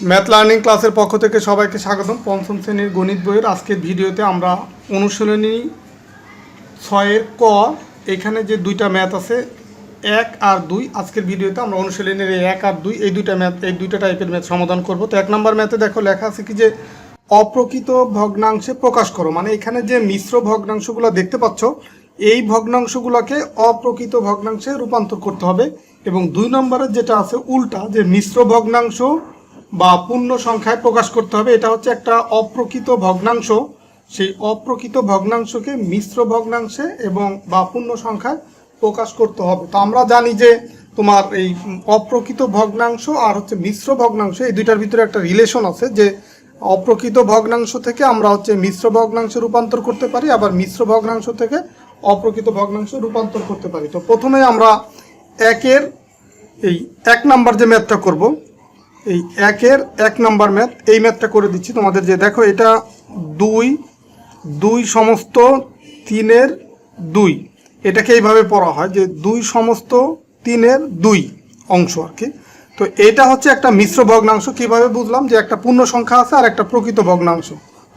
Math learning ক্লাসের পক্ষ থেকে সবাইকে স্বাগতম। পঞ্চম শ্রেণির গণিত বইয়ের আজকের ভিডিওতে আমরা অনুশীলনী ছয়ের ক, এখানে যে দুইটা ম্যাথ আছে, এক আর দুই, আজকের ভিডিওতে আমরা অনুশীলনের এই এক আর দুই, এই দুইটা ম্যাথ এই দুইটা টাইপের ম্যাথ সমাধান করব। তো এক নম্বর ম্যাথে দেখো লেখা আছে কি যে, অপ্রকৃত ভগ্নাংশে প্রকাশ করো। মানে এখানে যে মিশ্র ভগ্নাংশগুলো দেখতে পাচ্ছ, এই ভগ্নাংশগুলোকে অপ্রকৃত ভগ্নাংশে রূপান্তর করতে হবে। এবং দুই নম্বরের যেটা আছে উল্টা, যে মিশ্র ভগ্নাংশ বা পূর্ণ সংখ্যায় প্রকাশ করতে হবে। এটা হচ্ছে একটা অপ্রকৃত ভগ্নাংশ। সেই অপ্রকৃত ভগ্নাংশকে মিশ্র ভগ্নাংশে এবং বা পূর্ণ সংখ্যায় প্রকাশ করতে হবে। তো আমরা জানি যে তোমার এই অপ্রকৃত ভগ্নাংশ আর হচ্ছে মিশ্র ভগ্নাংশ, এই দুইটার ভিতরে একটা রিলেশন আছে যে অপ্রকৃত ভগ্নাংশ থেকে আমরা হচ্ছে মিশ্র ভগ্নাংশে রূপান্তর করতে পারি, আবার মিশ্র ভগ্নাংশ থেকে অপ্রকৃত ভগ্নাংশে রূপান্তর করতে পারি। তো প্রথমে আমরা একের, এই এক নাম্বার যে ম্যাথটা করব এই একের এক নাম্বার ম্যাথ, এই ম্যাথটা করে দিচ্ছি তোমাদের যে দেখো এটা দুই দুই সমস্ত তিনের দুই। এটাকে এইভাবে পড়া হয় যে দুই সমস্ত তিনের দুই অংশ আর কি। তো এটা হচ্ছে একটা মিশ্র ভগ্নাংশ, কীভাবে বুঝলাম যে একটা পূর্ণ সংখ্যা আছে আর একটা প্রকৃত ভগ্নাংশ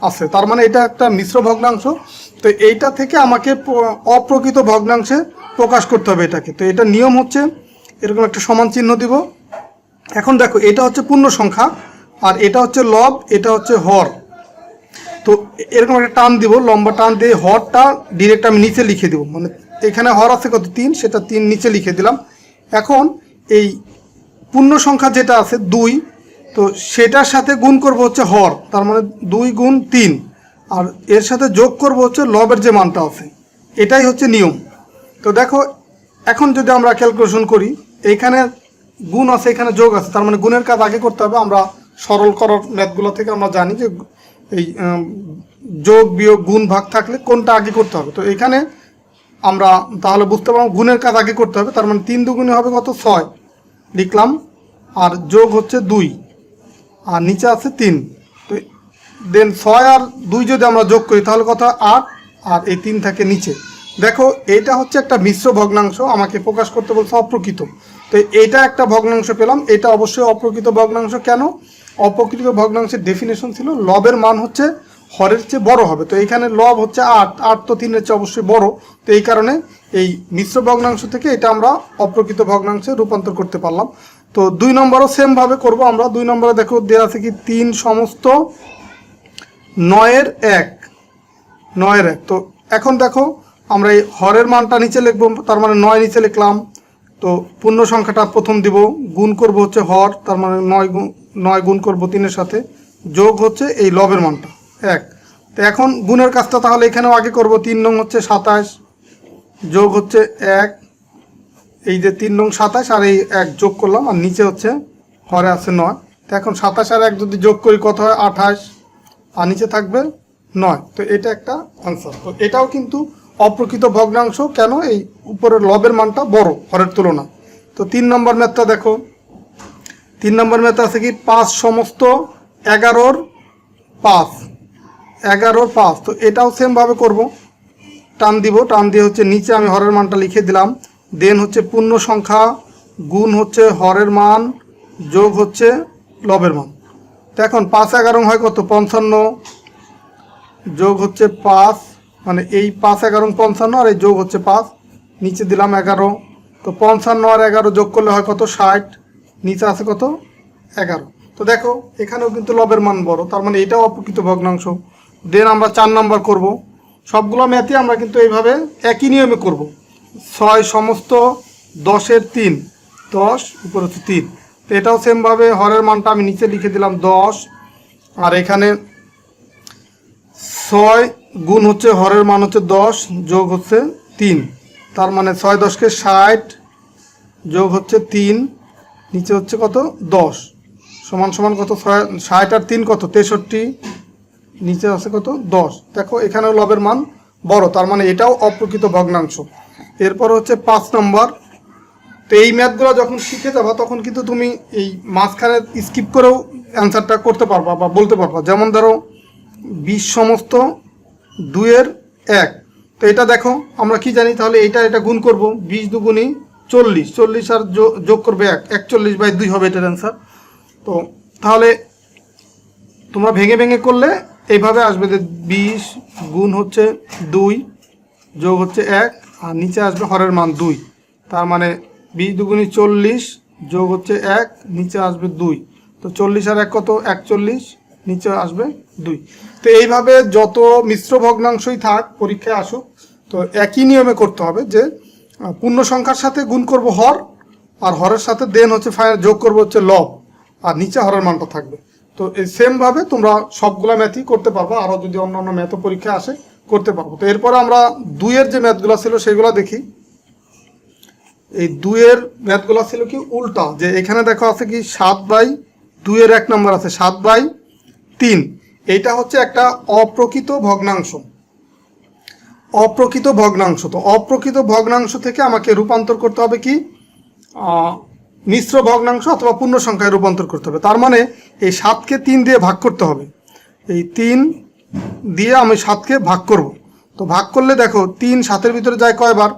আছে। তার মানে এটা একটা মিশ্র ভগ্নাংশ। তো এইটা থেকে আমাকে অপ্রকৃত ভগ্নাংশে প্রকাশ করতে হবে এটাকে। তো এটা নিয়ম হচ্ছে, এরকম একটা সমান চিহ্ন দিব। এখন দেখো, এটা হচ্ছে পূর্ণ সংখ্যা আর এটা হচ্ছে লব, এটা হচ্ছে হর। তো এরকম একটা টান দিব, লম্বা টান দিয়ে হরটা ডিরেক্ট আমি নিচে লিখে দেবো। মানে এখানে হর আছে কত? তিন, সেটা তিন নিচে লিখে দিলাম। এখন এই পূর্ণ সংখ্যা যেটা আছে দুই, তো সেটার সাথে গুণ করব হচ্ছে হর, তার মানে দুই গুণ তিন। আর এর সাথে যোগ করব হচ্ছে লবের যে মানটা আছে। এটাই হচ্ছে নিয়ম। তো দেখো, এখন যদি আমরা ক্যালকুলেশন করি, এইখানে গুণ আছে, এখানে যোগ আছে। তার মানে গুণের কাজ আগে করতে হবে। আমরা সরল করার ম্যাথগুলো থেকে আমরা জানি যে এই যোগ, বিয়োগ, গুণ, ভাগ থাকলে কোনটা আগে করতে হবে। তো এখানে আমরা তাহলে বুঝতে পারব গুণের কাজ আগে করতে হবে। তার মানে তিন দুগুণে হবে কত? ছয়। লিখলাম। আর যোগ হচ্ছে দুই। আর নিচে আছে তিন। তো দেন ছয় আর দুই যদি আমরা যোগ করি, তাহলে কত আট। আর এই তিন থাকে নিচে। দেখো, এটা হচ্ছে একটা মিশ্র ভগ্নাংশ। আমাকে প্রকাশ করতে বলছে অপ্রকৃত। তো এইটা একটা ভগ্নাংশ পেলাম। এটা অবশ্যই অপ্রকৃত ভগ্নাংশ। কেন? অপ্রকৃত ভগ্নাংশের ডেফিনেশন ছিল, লবের মান হচ্ছে হরের চেয়ে বড় হবে। তো এইখানে লব হচ্ছে আট আট তো তিনের চেয়ে অবশ্যই বড়। তো এই কারণে এই মিশ্র ভগ্নাংশ থেকে এটা আমরা অপ্রকৃত ভগ্নাংশে রূপান্তর করতে পারলাম। তো দুই নম্বরও সেমভাবে করব আমরা। দুই নম্বরে দেখো দেওয়া আছে কি? তিন সমস্ত নয়ের এক। নয়ের এক। তো এখন দেখো, আমরা এই হরের মানটা নিচে লিখব, তার মানে নয় নিচে লিখলাম। তো পূর্ণ সংখ্যাটা প্রথম দিব, গুণ করব হচ্ছে হর, তার মানে নয় গুণ নয় গুণ করব তিনের সাথে, যোগ হচ্ছে এই লবের মানটা, এক। তো এখন গুণের কাজটা তাহলে এখানেও আগে করব, তিন নং হচ্ছে সাতাশ, যোগ হচ্ছে এক, এই যে তিন নং সাতাশ আর এই এক যোগ করলাম, আর নিচে হচ্ছে হরে আছে নয়। তো এখন সাতাশ আর এক যদি যোগ করি কত হয়? আঠাশ, আর নিচে থাকবে নয়। তো এটা একটা আনসার তো এটাও কিন্তু অপ্রকৃত ভগ্নাংশ, কেন? এই উপরের লবের মানটা বড়, হরের তুলনা। তো তিন নম্বর ম্যাথটা দেখো। তিন নম্বর ম্যাথ আছে কি? পাঁচ সমস্ত এগারোর পাঁচ। এগারোর পাঁচ। তো এটাও সেমভাবে করব। টান দিব। টান দিয়ে হচ্ছে নিচে আমি হরের মানটা লিখে দিলাম। দেন হচ্ছে পূর্ণ সংখ্যা গুণ হচ্ছে হরের মান, যোগ হচ্ছে লবের মান। তো এখন পাঁচ এগারো হয় কত? পঞ্চান্ন। যোগ হচ্ছে পাঁচ। মানে এই পাঁচ এগারো পঞ্চান্ন আর এই যোগ হচ্ছে পাঁচ। নিচে দিলাম এগারো। তো পঞ্চান্ন আর এগারো যোগ করলে হয় কত? ষাট। নিচে আছে কত? এগারো। তো দেখো, এখানেও কিন্তু লবের মান বড়। তার মানে এটাও অপ্রকৃত ভগ্নাংশ। দেন আমরা চার নাম্বার করব। সবগুলো ম্যাথই আমরা কিন্তু এইভাবে একই নিয়মে করব। ছয় সমস্ত দশের তিন। দশ, উপর হচ্ছে তিন। তো এটাও সেমভাবে হরের মানটা আমি নিচে লিখে দিলাম দশ। আর এখানে ছয় গুণ হচ্ছে হরের মান হচ্ছে দশ, যোগ হচ্ছে তিন। তার মানে ছয় দশকে ষাট, যোগ হচ্ছে তিন, নিচে হচ্ছে কত? দশ। সমান সমান কত? ছয়, ষাট আর তিন কত? তেষট্টি। নিচে আছে কত? দশ। দেখো, এখানেও লবের মান বড়, তার মানে এটাও অপ্রকৃত ভগ্নাংশ। এরপর হচ্ছে পাঁচ নম্বর। তো এই ম্যাথগুলো যখন শিখে যাবা, তখন কিন্তু তুমি এই মাঝখানে স্কিপ করেও অ্যান্সারটা করতে পারবা বা বলতে পারবা। যেমন ধরো বিশ সমস্ত দুইয়ের এক। তো এটা দেখো, আমরা কি জানি? তাহলে এটা এটা গুণ করব। বিশ দুগুণই চল্লিশ। চল্লিশ আর যোগ করবে এক। একচল্লিশ বাই দুই হবে এটার অ্যান্সার তো তাহলে তোমরা ভেঙে ভেঙে করলে এইভাবে আসবে যে বিশ গুণ হচ্ছে দুই, যোগ হচ্ছে এক, আর নিচে আসবে হরের মান দুই। তার মানে বিশ দুগুণি চল্লিশ যোগ হচ্ছে এক, নিচে আসবে দুই। তো চল্লিশ আর এক কত? একচল্লিশ। নিচে আসবে দুই। তো এইভাবে যত মিশ্র ভগ্নাংশই থাক, পরীক্ষায় আসুক, তো একই নিয়মে করতে হবে যে পূর্ণ সংখ্যার সাথে গুণ করব হর, আর হরের সাথে দেন হচ্ছে যোগ করব হচ্ছে লব, আর নিচে হরের মানটা থাকবে। তো এই সেমভাবে তোমরা সবগুলা ম্যাথই করতে পারবে, আরও যদি অন্য অন্য ম্যাথও পরীক্ষা আসে, করতে পারব। তো এরপরে আমরা দুইয়ের যে ম্যাথগুলো ছিল সেগুলো দেখি। এই দুইয়ের ম্যাথগুলো ছিল কি উল্টা, যে এখানে দেখো আছে কি সাত বাই দুইয়ের এক নম্বর আছে, সাত বাই তিন এইটা হচ্ছে একটা অপ্রকৃত ভগ্নাংশ। অপ্রকৃত ভগ্নাংশ তো, অপ্রকৃত ভগ্নাংশ থেকে আমাকে রূপান্তর করতে হবে কি? মিশ্র ভগ্নাংশ অথবা পূর্ণ সংখ্যায় রূপান্তর করতে হবে। তার মানে এই সাতকে তিন দিয়ে ভাগ করতে হবে। এই তিন দিয়ে আমি সাতকে ভাগ করব। তো ভাগ করলে দেখো, তিন সাতের ভিতরে যায় কয়বার?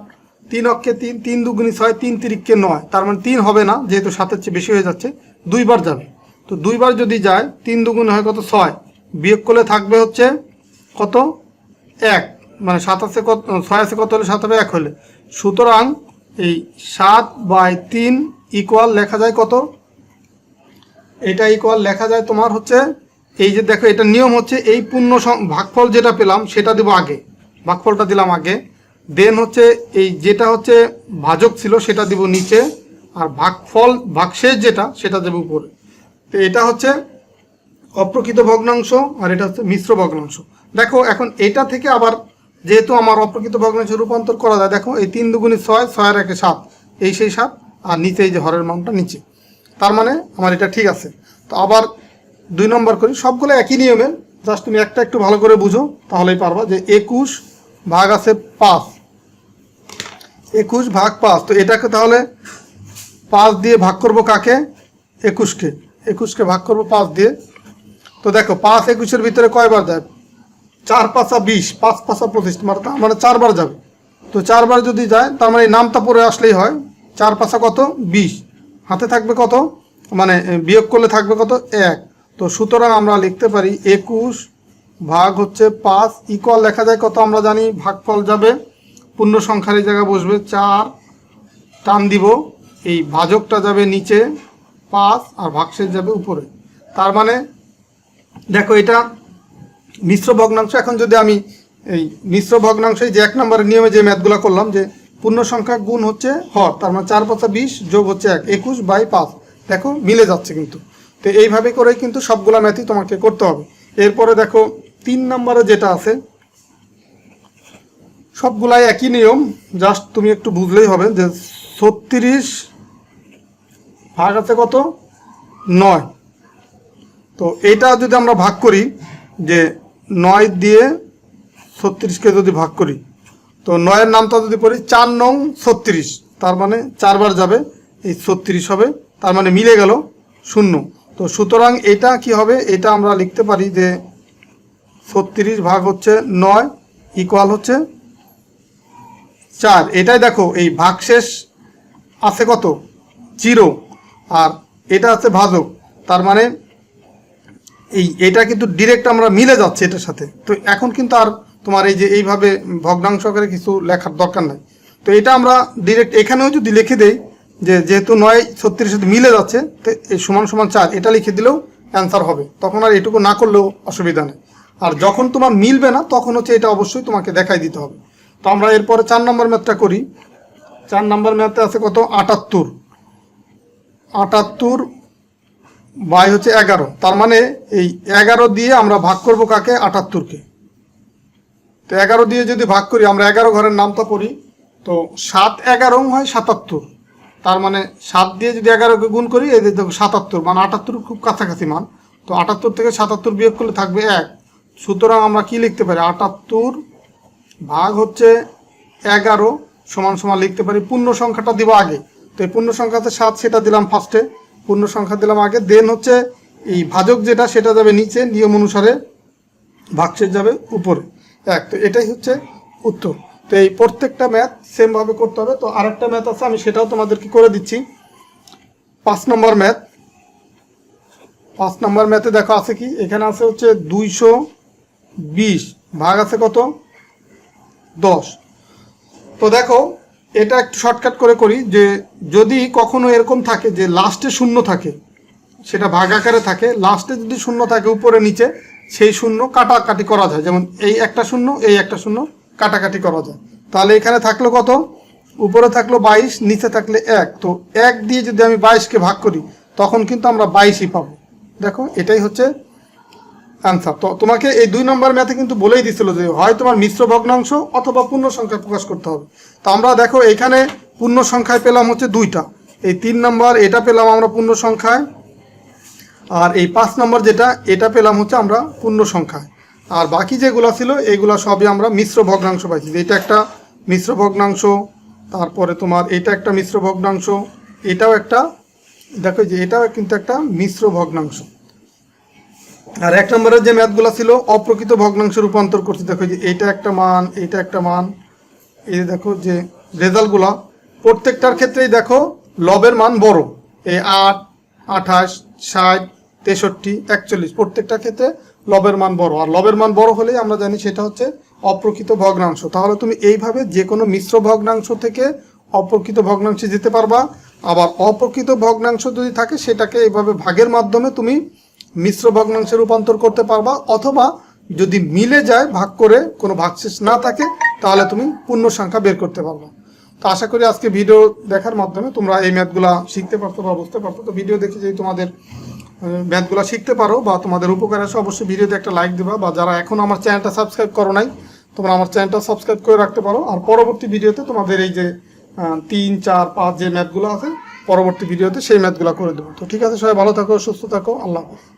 তিন অক্ষে তিন তিন দুগুণি ছয়, তিন তিরিককে নয়। তার মানে তিন হবে না, যেহেতু সাতের চেয়ে বেশি হয়ে যাচ্ছে, দুইবার যাবে। তো দুইবার যদি যায়, তিন দুগুণ হয় কত? ছয়। বিয়োগ করলে থাকবে হচ্ছে কত? এক। মানে সাত আছে কত, ছয় আছে কত হলে সাত হবে এক হলে। সুতরাং এই সাত বাই তিন ইকুয়াল লেখা যায় কত? এটা ইকুয়াল লেখা যায় তোমার হচ্ছে, এই যে দেখো, এটা নিয়ম হচ্ছে এই পূর্ণ ভাগফল যেটা পেলাম সেটা দেবো আগে। ভাগফলটা দিলাম আগে। দেন হচ্ছে এই যেটা হচ্ছে ভাজক ছিল সেটা দিব নিচে। আর ভাগফল, ভাগশেষ যেটা, সেটা দেবো উপরে। তো এটা হচ্ছে অপ্রকৃত ভগ্নাংশ আর এটা হচ্ছে মিশ্র ভগ্নাংশ। দেখো, এখন এটা থেকে আবার যেহেতু আমার অপ্রকৃত ভগ্নাংশ রূপান্তর করা যায়, দেখো, এই তিন দুগুণি ছয় ছয়ের একে সাত, এই সেই সাত, আর নিচে এই যে হরের মানটা নিচে। তার মানে আমার এটা ঠিক আছে। তো আবার দুই নম্বর করি, সবগুলো একই নিয়মের জাস্ট তুমি একটা একটু ভালো করে বুঝো, তাহলেই পারবা যে একুশ ভাগ আছে পাঁচ। একুশ ভাগ পাঁচ, তো এটাকে তাহলে পাঁচ দিয়ে ভাগ করব কাকে? একুশকে। একুশকে ভাগ করব পাঁচ দিয়ে। তো দেখো, পাঁচ একুশের ভিতরে কয়বার যায়? চার পাঁচা বিশ, পাঁচ পাঁচা পঁচিশ মানে তার মানে চারবার যাবে। তো চারবার যদি যায়, তার মানে নামটা পরে আসলেই হয়। চার পাঁচা কত? বিশ। হাতে থাকবে কত? মানে বিয়োগ করলে থাকবে কত? এক। তো সুতরাং আমরা লিখতে পারি একুশ ভাগ হচ্ছে পাঁচ ইকুয়াল লেখা যায় কত? আমরা জানি ভাগফল যাবে, পূর্ণ সংখ্যার এই জায়গায় বসবে চার। টান দিব, এই ভাজকটা যাবে নিচে। পাঁচ আর ভাগশেষ যাবে উপরে। তার মানে দেখো এটা মিশ্র ভগ্নাংশ। এখন যদি আমি এই মিশ্র ভগ্নাংশে যে এক নম্বরের নিয়মে যে ম্যাথগুলো করলাম যে পূর্ণ সংখ্যা গুণ হচ্ছে হর, তার মানে চার পাঁচা বিশ যোগ হচ্ছে এক, একুশ বাই পাঁচ। দেখো, মিলে যাচ্ছে কিন্তু। তো এইভাবে করে কিন্তু সবগুলা ম্যাথই তোমাকে করতে হবে। এরপরে দেখো, তিন নম্বরে যেটা আছে, সবগুলাই একই নিয়ম। জাস্ট তুমি একটু বুঝলেই হবে যে ছত্রিশ ভাগ আছে কত? নয়। তো এটা যদি আমরা ভাগ করি, যে নয় দিয়ে ছত্রিশকে যদি ভাগ করি, তো নয়ের নামটা যদি পড়ি, চার নং ছত্রিশ, তার মানে চারবার যাবে, এই ছত্রিশ হবে, তার মানে মিলে গেল শূন্য। তো সুতরাং এটা কি হবে? এটা আমরা লিখতে পারি যে ছত্রিশ ভাগ হচ্ছে নয় ইকুয়াল হচ্ছে চার। এটাই দেখো, এই ভাগশেষ আছে কত? জিরো। আর এটা আছে ভাজক। তার মানে এই এটা কিন্তু ডিরেক্ট আমরা মিলে যাচ্ছে এটার সাথে। তো এখন কিন্তু আর তোমার এই যে এইভাবে ভগ্নাংশ আকারে কিছু লেখার দরকার নাই। তো এটা আমরা ডিরেক্ট এখানেও যদি লিখে দেই যে যেহেতু নয়, ছত্রিশের সাথে মিলে যাচ্ছে, তো এই সমান সমান চার, এটা লিখে দিলেও অ্যান্সার হবে। তখন আর এটুকু না করলেও অসুবিধা নেই। আর যখন তোমার মিলবে না, তখন হচ্ছে এটা অবশ্যই তোমাকে দেখাই দিতে হবে। তো আমরা এরপরে চার নম্বর ম্যাথটা করি। চার নম্বর ম্যাথে আছে কত? আটাত্তর। আটাত্তর বাই হচ্ছে এগারো। তার মানে এই এগারো দিয়ে আমরা ভাগ করব কাকে? আটাত্তরকে। তো এগারো দিয়ে যদি ভাগ করি, আমরা এগারো ঘরের নামটা পড়ি। তো সাত এগারো হয় সাতাত্তর। তার মানে সাত দিয়ে যদি এগারোকে গুণ করি যে দেখো সাতাত্তর মানে আটাত্তর খুব কাছাকাছি মান। তো আটাত্তর থেকে সাতাত্তর বিয়োগ করলে থাকবে এক। সুতরাং আমরা কি লিখতে পারি? আটাত্তর ভাগ হচ্ছে এগারো সমান সমান লিখতে পারি। পূর্ণ সংখ্যাটা দিব আগে। তো এই পূর্ণ সংখ্যাতে সাত সেটা দিলাম ফার্স্টে পূর্ণ সংখ্যা দিলাম আগে। দেন হচ্ছে এই ভাজক যেটা, সেটা যাবে নিচে, নিয়ম অনুসারে ভাগশেষ যাবে উপরে। এক, তো এটাই হচ্ছে উত্তর। তো এই প্রত্যেকটা ম্যাথ সেমভাবে করতে হবে। তো আরেকটা ম্যাথ আছে, আমি সেটাও তোমাদেরকে করে দিচ্ছি। পাঁচ নম্বর ম্যাথ পাঁচ নম্বর ম্যাথে দেখো, আছে কি? এখানে আছে হচ্ছে দুইশো বিশ। ভাগ আছে কত? দশ। তো দেখো এটা একটু শর্টকাট করে করি যে যদি কখনো এরকম থাকে যে লাস্টে শূন্য থাকে, সেটা ভাগ আকারে থাকে লাস্টে যদি শূন্য থাকে উপরে নিচে, সেই শূন্য কাটাকাটি করা যায়। যেমন এই একটা শূন্য, এই একটা শূন্য কাটাকাটি করা যায়। তাহলে এখানে থাকল কত? উপরে থাকল বাইশ, নিচে থাকলে এক। তো এক দিয়ে যদি আমি বাইশকে ভাগ করি, তখন কিন্তু আমরা বাইশই পাবো। দেখো, এটাই হচ্ছে অ্যান্সার তো তোমাকে এই দুই নম্বর ম্যাথে কিন্তু বলেই দিছিল যে হয় তোমার মিশ্র ভগ্নাংশ অথবা পূর্ণ সংখ্যা প্রকাশ করতে হবে। তো আমরা দেখো এখানে পূর্ণ সংখ্যায় পেলাম হচ্ছে দুইটা। এই তিন নম্বর এটা পেলাম আমরা পূর্ণ সংখ্যায়, আর এই পাঁচ নম্বর যেটা, এটা পেলাম হচ্ছে আমরা পূর্ণ সংখ্যায়। আর বাকি যেগুলো ছিল, এগুলো সবই আমরা মিশ্র ভগ্নাংশ পাইছি। এটা একটা মিশ্র ভগ্নাংশ, তারপরে তোমার এটা একটা মিশ্র ভগ্নাংশ, এটাও একটা, দেখো যে এটাও কিন্তু একটা মিশ্র ভগ্নাংশ। আর এক নম্বরের যে ম্যাথগুলো ছিল, অপ্রকৃত ভগ্নাংশে রূপান্তর করছি। দেখো যে এইটা একটা মান, এইটা একটা মান। এই দেখো যে রেজাল্টগুলো, প্রত্যেকটার ক্ষেত্রেই দেখো লবের মান বড়। এই আট, আঠাশ, ষাট, তেষট্টি, একচল্লিশ প্রত্যেকটা ক্ষেত্রে লবের মান বড়। আর লবের মান বড় হলেই আমরা জানি সেটা হচ্ছে অপ্রকৃত ভগ্নাংশ। তাহলে তুমি এইভাবে যে কোনো মিশ্র ভগ্নাংশ থেকে অপ্রকৃত ভগ্নাংশে যেতে পারবা। আবার অপ্রকৃত ভগ্নাংশ যদি থাকে, সেটাকে এইভাবে ভাগের মাধ্যমে তুমি মিশ্র ভগ্নাংশে রূপান্তর করতে পারবা, অথবা যদি মিলে যায়, ভাগ করে কোনো ভাগশেষ না থাকে, তাহলে তুমি পূর্ণ সংখ্যা বের করতে পারবা। তো আশা করি আজকে ভিডিও দেখার মাধ্যমে তোমরা এই ম্যাথগুলা শিখতে পারতো বা বুঝতে পারতো। তো ভিডিও দেখে যদি তোমাদের ম্যাথগুলো শিখতে পারো বা তোমাদের উপকার আসে, অবশ্যই ভিডিওতে একটা লাইক দেবা। বা যারা এখন আমার চ্যানেলটা সাবস্ক্রাইব করো নাই, তোমরা আমার চ্যানেলটা সাবস্ক্রাইব করে রাখতে পারো। আর পরবর্তী ভিডিওতে তোমাদের এই যে তিন, চার, পাঁচ যে ম্যাথগুলো আছে, পরবর্তী ভিডিওতে সেই ম্যাথগুলো করে দেবো। তো ঠিক আছে, সবাই ভালো থাকো, সুস্থ থাকো, আল্লাহ হাফেজ।